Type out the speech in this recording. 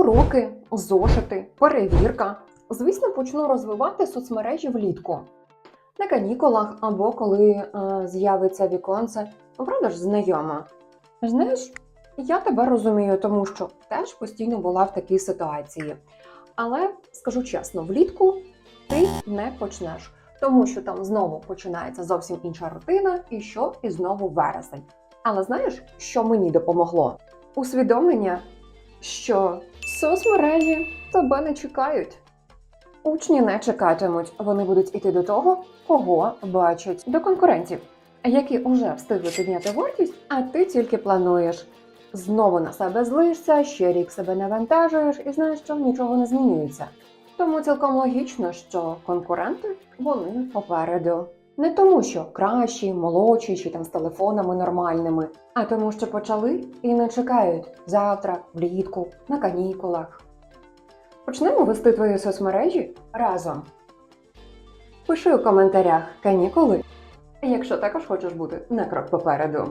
Уроки, зошити, перевірка. Звісно, почну розвивати соцмережі влітку. На канікулах або коли е, з'явиться віконце, ну, правда ж знайома. Знаєш, я тебе розумію, тому що теж постійно була в такій ситуації. Але скажу чесно, влітку ти не почнеш, тому що там знову починається зовсім інша рутина, і що і знову вересень. Але знаєш, що мені допомогло? Усвідомлення, що соцмережі тебе не чекають. Учні не чекатимуть, вони будуть іти до того, кого бачать, до конкурентів, які вже встигли підняти вартість, а ти тільки плануєш. Знову на себе злишся, ще рік себе навантажуєш і знаєш, що нічого не змінюється. Тому цілком логічно, що конкуренти вони попереду. Не тому, що кращі, молодші чи там з телефонами нормальними, а тому, що почали і не чекають завтра, влітку, на канікулах. Почнемо вести твої соцмережі разом. Пиши у коментарях канікули, якщо також хочеш бути на крок попереду.